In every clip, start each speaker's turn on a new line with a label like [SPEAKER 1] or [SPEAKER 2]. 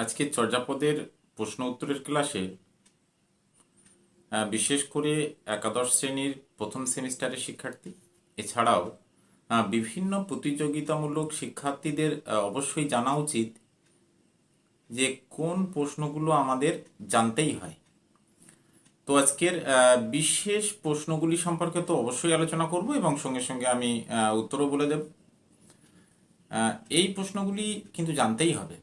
[SPEAKER 1] আজকে চর্যাপদের প্রশ্ন উত্তরের ক্লাসে বিশেষ করে একাদশ শ্রেণির প্রথম সেমিস্টারের শিক্ষার্থী, এছাড়াও বিভিন্ন প্রতিযোগিতামূলক শিক্ষার্থীদের অবশ্যই জানা উচিত যে কোন প্রশ্নগুলো আমাদের জানতেই হয়। তো আজকের বিশেষ প্রশ্নগুলি সম্পর্কে তো অবশ্যই আলোচনা করব এবং সঙ্গে সঙ্গে আমি উত্তরও বলে দেব। এই প্রশ্নগুলি কিন্তু জানতেই হবে।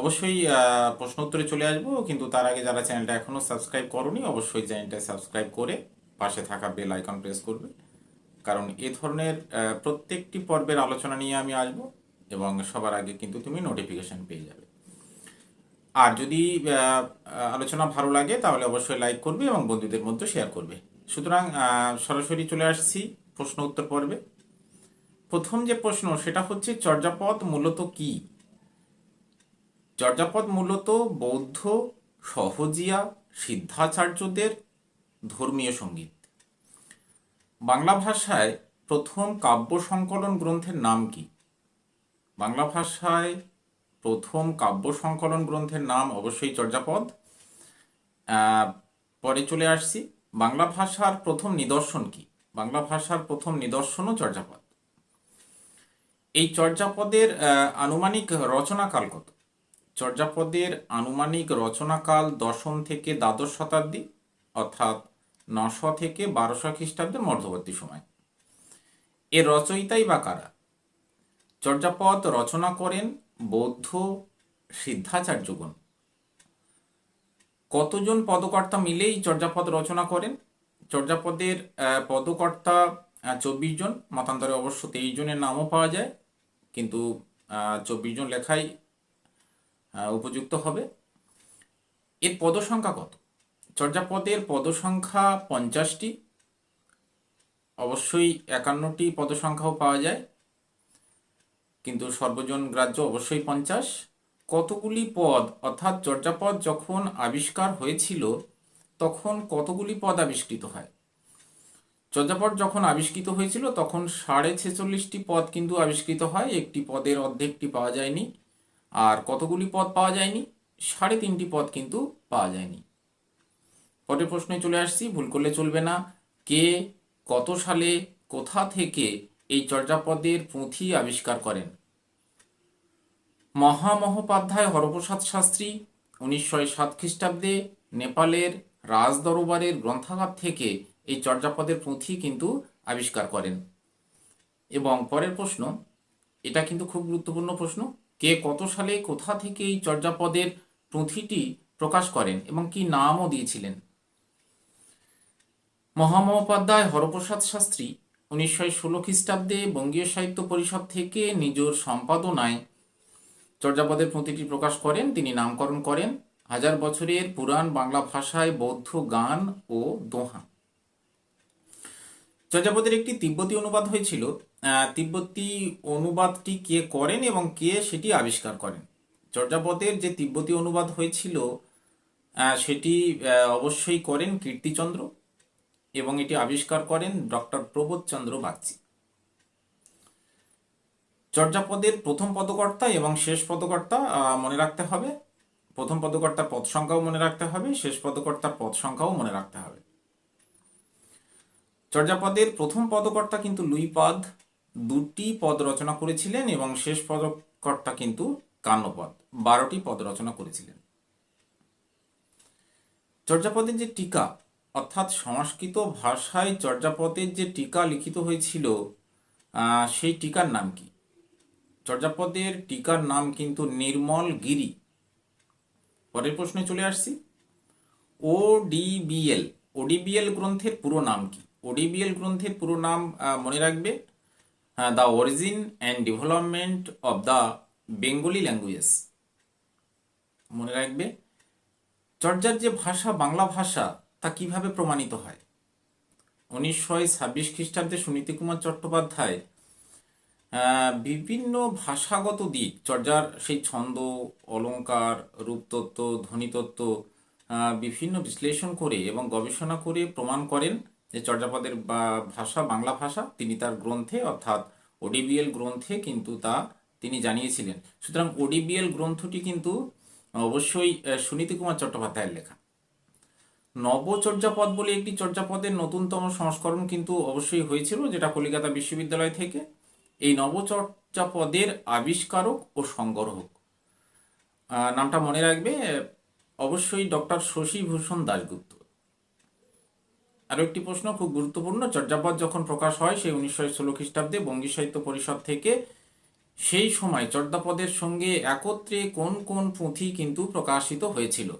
[SPEAKER 1] অবশ্যই প্রশ্ন উত্তরে চলে আসব, কিন্তু তার আগে যারা চ্যানেলটা এখনও সাবস্ক্রাইব করনি, অবশ্যই চ্যানেলটা সাবস্ক্রাইব করে পাশে থাকা বেল আইকন প্রেস করবে। কারণ এ ধরনের প্রত্যেকটি পর্বের আলোচনা নিয়ে আমি আসব, এবং সবার আগে কিন্তু তুমি নোটিফিকেশন পেয়ে যাবে। আর যদি আলোচনা ভালো লাগে, তাহলে অবশ্যই লাইক করবে এবং বন্ধুদের মধ্যে শেয়ার করবে। সুতরাং সরাসরি চলে আসছি প্রশ্ন উত্তর পর্বে। প্রথম যে প্রশ্ন, সেটা হচ্ছে চর্যাপদ মূলত কি? চর্যাপদ মূলত বৌদ্ধ, সহজিয়া, সিদ্ধাচার্যদের ধর্মীয় সংগীত। বাংলা ভাষায় প্রথম কাব্য সংকলন গ্রন্থের নাম কি? বাংলা ভাষায় প্রথম কাব্য সংকলন গ্রন্থের নাম অবশ্যই চর্যাপদ। পরে চলে আসছি। বাংলা ভাষার প্রথম নিদর্শন কি? বাংলা ভাষার প্রথম নিদর্শনও চর্যাপদ। এই চর্যাপদের আনুমানিক রচনাকাল কত? চর্যাপদের আনুমানিক রচনাকাল দশম থেকে দ্বাদশ শতাব্দী অর্থাৎ নশো থেকে বারোশো খ্রিস্টাব্দের মধ্যবর্তী সময়। এর রচয়িতাই বা কারা? চর্যাপদ রচনা করেন বৌদ্ধ সিদ্ধাচার্যগণ। কতজন পদকর্তা মিলেই চর্যাপদ রচনা করেন? চর্যাপদের পদকর্তা চব্বিশ জন মতান্তরে অবশ্য তেইশ জনের নামও পাওয়া যায়। কিন্তু চব্বিশ জন আহ, উপযুক্ত হবে। এর পদসংখ্যা কত? চর্যাপদের পদসংখ্যা পঞ্চাশটি। অবশ্যই একান্নটি পদসংখ্যাও পাওয়া যায়। কিন্তু সর্বজন গ্রাহ্য অবশ্যই পঞ্চাশ। কতগুলি পদ, অর্থাৎ চর্যাপদ যখন আবিষ্কার হয়েছিল, তখন কতগুলি পদ আবিষ্কৃত হয়? চর্যাপদ যখন আবিষ্কৃত হয়েছিল, তখন সাড়ে ছেচল্লিশটি পদ কিন্তু আবিষ্কৃত হয়। একটি পদের অর্ধেকটি পাওয়া যায়নি। আর কতগুলি পদ পাওয়া যায়নি? সাড়ে তিনটি পদ কিন্তু পাওয়া যায়নি। পরের প্রশ্নে চলে আসছি, ভুল করলে চলবে না। কে কত সালে কোথা থেকে এই চর্যাপদের পুঁথি আবিষ্কার করেন? মহামহোপাধ্যায় হরপ্রসাদ শাস্ত্রী, উনিশশো সাত খ্রিস্টাব্দে নেপালের রাজদরবারের গ্রন্থাগার থেকে এই চর্যাপদের পুঁথি কিন্তু আবিষ্কার করেন। এবং পরের প্রশ্ন, এটা কিন্তু খুব গুরুত্বপূর্ণ প্রশ্ন কে কত সালে কোথা থেকে এই চর্যাপদের পুঁথিটি প্রকাশ করেন এবং কি নামও দিয়েছিলেন? মহামহোপাধ্যায় হরপ্রসাদ শাস্ত্রী উনিশশো ষোলো খ্রিস্টাব্দে বঙ্গীয় সাহিত্য পরিষদ থেকে নিজের সম্পাদনায় চর্যাপদের পুঁথিটি প্রকাশ করেন। তিনি নামকরণ করেন হাজার বছরের পুরাণ বাংলা ভাষায় বৌদ্ধ গান ও দোহা। চর্যাপদের একটি তিব্বতী অনুবাদ হয়েছিল তিব্বতী অনুবাদটি কে করেন এবং কে সেটি আবিষ্কার করেন? চর্যাপদের যে তিব্বতী অনুবাদ হয়েছিল সেটি অবশ্যই করেন কীর্তিচন্দ্র এবং এটি আবিষ্কার করেন ডক্টর প্রবোধচন্দ্র বাগচি। চর্যাপদের প্রথম পদকর্তা এবং শেষ পদকর্তা মনে রাখতে হবে। প্রথম পদকর্তার পদ সংখ্যাও মনে রাখতে হবে, শেষ পদকর্তার পদ সংখ্যাও মনে রাখতে হবে। চর্যাপদের প্রথম পদকর্তা কিন্তু লুইপাদ দুটি পদ রচনা করেছিলেন এবং শেষ পদকর্তা কিন্তু কান্নপদ বারোটি পদ রচনা করেছিলেন। চর্যাপদের যে টিকা, অর্থাৎ সংস্কৃত ভাষায় চর্যাপদের যে টিকা লিখিত হয়েছিল সেই টিকার নাম কি? চর্যাপদের টিকার নাম কিন্তু নির্মল গিরি। পরের প্রশ্নে চলে আসছি। ওডিবিএল ওডিবিএল গ্রন্থের পুরো নাম কি? ওডিবিএল গ্রন্থের পুরো নাম মনে রাখবে? The origin and development of the Bengali language মনে রাখবে, চর্যার যে ভাষা, বাংলা ভাষা, তা কীভাবে প্রমাণিত হয়? উনিশশো ছাব্বিশ খ্রিস্টাব্দে সুনীতি কুমার চট্টোপাধ্যায় বিভিন্ন ভাষাগত দিক, চর্যার সেই ছন্দ অলঙ্কার রূপতত্ত্ব, ধ্বনিতত্ত্ব বিভিন্ন বিশ্লেষণ করে এবং গবেষণা করে প্রমাণ করেন যে চর্যাপদের ভাষা, বাংলা ভাষা, তিনি তার গ্রন্থে, অর্থাৎ ওডিবিএল গ্রন্থে কিন্তু তা তিনি জানিয়েছিলেন। সুতরাং ওডিবিএল গ্রন্থটি কিন্তু অবশ্যই সুনীতি কুমার চট্টোপাধ্যায়ের লেখা। নবচর্যাপদ বলে একটি চর্যাপদের নতুনতম সংস্করণ কিন্তু অবশ্যই হয়েছিল, যেটা কলিকাতা বিশ্ববিদ্যালয় থেকে। এই নবচর্যাপদের আবিষ্কারক ও সংগ্রহক নামটা মনে রাখবে, অবশ্যই ডক্টর শশীভূষণ দাশগুপ্ত। আরও একটি প্রশ্ন, খুব গুরুত্বপূর্ণ। চর্যাপদ যখন প্রকাশ হয় সেই উনিশশো ষোলো খ্রিস্টাব্দে বঙ্গী সাহিত্য পরিষদ থেকে, সেই সময় চর্যাপদের সঙ্গে একত্রে কোন কোন পুঁথি কিন্তু প্রকাশিত হয়েছিল?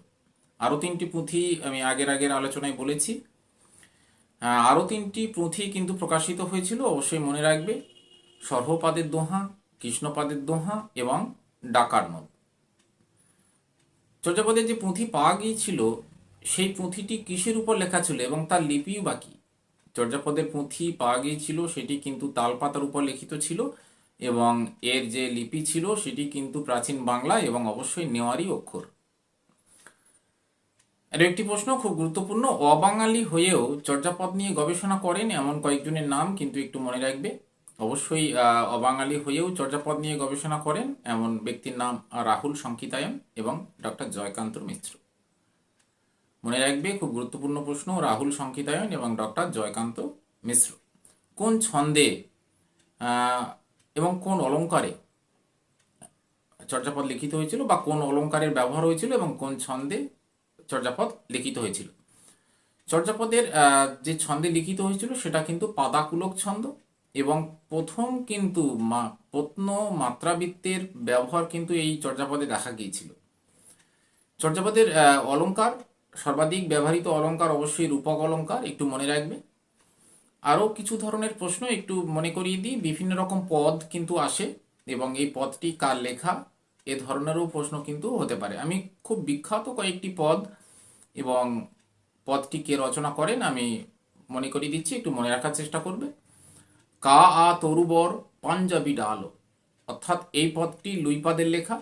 [SPEAKER 1] আরও তিনটি পুঁথি আমি আগের আগের আলোচনায় বলেছি। আরও তিনটি পুঁথি কিন্তু প্রকাশিত হয়েছিল, অবশ্যই মনে রাখবে। সর্বপাদের দোহা, কৃষ্ণপাদের দোহা এবং ডাকার নদ। চর্যাপদের যে পুঁথি পাওয়া গিয়েছিল সেই পুঁথিটি কিসের উপর লেখা ছিল এবং তার লিপিও বাকি চর্যাপদের পুঁথি পাওয়া গিয়েছিল, সেটি কিন্তু তালপাতার উপর লিখিত ছিল এবং এর যে লিপি ছিল, সেটি কিন্তু প্রাচীন বাংলা এবং অবশ্যই নেওয়ারই অক্ষর। আর একটি প্রশ্ন খুব গুরুত্বপূর্ণ, অবাঙালি হয়েও চর্যাপদ নিয়ে গবেষণা করেন এমন কয়েকজনের নাম কিন্তু একটু মনে রাখবে। অবশ্যই অবাঙালি হয়েও চর্যাপদ নিয়ে গবেষণা করেন এমন ব্যক্তির নাম রাহুল সংকিতায়ন এবং ডক্টর জয়কান্ত মিশ্র মনে রাখবে, খুব গুরুত্বপূর্ণ প্রশ্ন, রাহুল সংকিতায়ন এবং ডক্টর জয়কান্ত মিশ্র। কোন ছন্দে এবং কোন অলঙ্কারে চর্যাপদ লিখিত হয়েছিল বা কোন অলঙ্কারের ব্যবহার হয়েছিল এবং কোন ছন্দে চর্যাপদ লিখিত হয়েছিল? চর্যাপদের যে ছন্দে লিখিত হয়েছিল সেটা কিন্তু পাদাকুলক ছন্দ এবং প্রথম কিন্তু মা, প্রত্ন মাত্রাবৃত্তের ব্যবহার কিন্তু এই চর্যাপদে দেখা গিয়েছিল। চর্যাপদের অলঙ্কার সর্বাধিক ব্যবহৃত অলঙ্কার অবশ্যই রূপক অলঙ্কার একটু মনে রাখবে। আরও কিছু ধরনের প্রশ্ন একটু মনে করিয়ে দিই। বিভিন্ন রকম পদ কিন্তু আসে এবং এই পদটি কার লেখা, এ ধরনেরও প্রশ্ন কিন্তু হতে পারে। আমি খুব বিখ্যাত কয়েকটি পদ এবং পদটি কে রচনা করেন, আমি মনে করিয়ে দিচ্ছি, একটু মনে রাখার চেষ্টা করবে। কা আ তরুবর পাঞ্জাবি ডালো। অর্থাৎ এই পদটি লুইপাদের লেখা।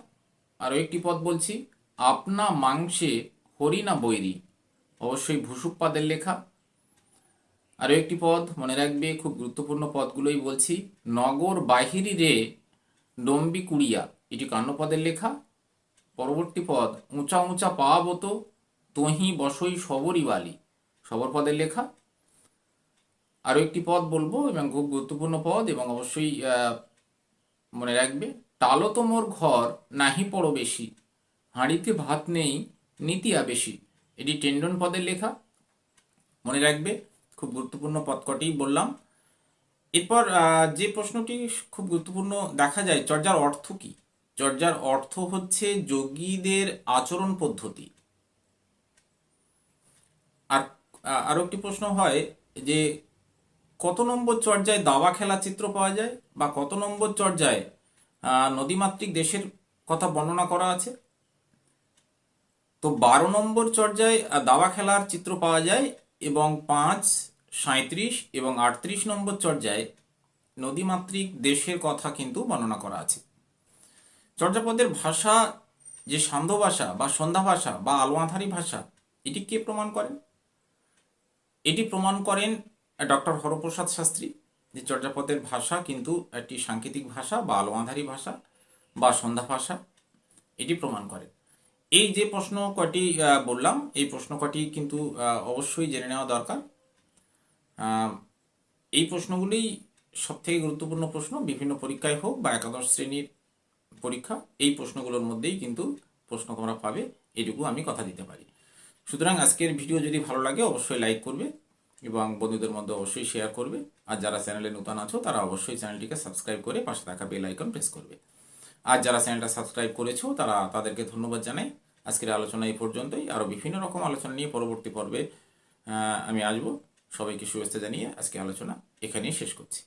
[SPEAKER 1] আরও একটি পদ বলছি, আপনা মাংসে হরিণা বৈরি অবশ্যই ভূসুকপাদের লেখা। আরও একটি পদ মনে রাখবে, খুব গুরুত্বপূর্ণ পদগুলোই বলছি। নগর বাহিরি রে ডম্বি কুড়িয়া, এটি কান্নপদের লেখা। পরবর্তী পদ, উঁচা উঁচা পাওয়াবত তহি বসই সবরি বালি, সবর পদের লেখা। আরও একটি পদ বলব, এবং খুব গুরুত্বপূর্ণ পদ, এবং অবশ্যই মনে রাখবে, টালো তোমর ঘর, নাহি পড়ো বেশি, হাঁড়িতে ভাত নেই নীতিয়া বেশি। এটি টেন্ডন পদের লেখা। মনে রাখবে খুব গুরুত্বপূর্ণ পদ কটি বললাম। এরপর যে প্রশ্নটি খুব গুরুত্বপূর্ণ দেখা যায় চর্যার অর্থ কি? চর্যার অর্থ হচ্ছে যোগীদের আচরণ পদ্ধতি। আর আহ, আরও একটি প্রশ্ন হয় যে কত নম্বর চর্যায় দাবা খেলা চিত্র পাওয়া যায় বা কত নম্বর চর্যায় নদীমাতৃক দেশের কথা বর্ণনা করা আছে? তো বারো নম্বর চর্যায় দাবা খেলার চিত্র পাওয়া যায় এবং পাঁচ সাঁত্রিশ এবং আটত্রিশ নম্বর চর্যায় নদীমাতৃক দেশের কথা কিন্তু বর্ণনা করা আছে। চর্যাপদের ভাষা যে সান্ধ্য ভাষা বা সন্ধ্যা ভাষা বা আলোয়াধারী ভাষা, এটি কে প্রমাণ করেন? এটি প্রমাণ করেন ডক্টর হরপ্রসাদ শাস্ত্রী, যে চর্যাপদের ভাষা কিন্তু একটি সাংকেতিক ভাষা বা আলোয়াধারী ভাষা বা সন্ধ্যা ভাষা, এটি প্রমাণ করে এই যে প্রশ্ন আহ, বললাম এই প্রশ্ন কটি কিন্তু অবশ্যই জেনে নেওয়া দরকার। এই প্রশ্নগুলি সব থেকে গুরুত্বপূর্ণ প্রশ্ন বিভিন্ন পরীক্ষায় হোক বা একাদশ শ্রেণির পরীক্ষা এই প্রশ্নগুলোর মধ্যেই কিন্তু প্রশ্ন তোমরা পাবে এটুকু আমি কথা দিতে পারি। সুতরাং আজকের ভিডিও যদি ভালো লাগে অবশ্যই লাইক করবে এবং বন্ধুদের মধ্যে অবশ্যই শেয়ার করবে। আর যারা চ্যানেলে নতুন আছো তারা অবশ্যই চ্যানেলটিকে সাবস্ক্রাইব করে পাশে থাকা বেল আইকন প্রেস করবে। আর যারা চ্যানেলটা সাবস্ক্রাইব করেছ তারা তাদেরকে ধন্যবাদ জানাই। আজকের আলোচনা এই পর্যন্তই। আরও বিভিন্ন রকম আলোচনা নিয়ে পরবর্তী পর্বে আমি আসব। সবাইকে শুভেচ্ছা জানিয়ে আজকে আলোচনা এখানেই শেষ করছি।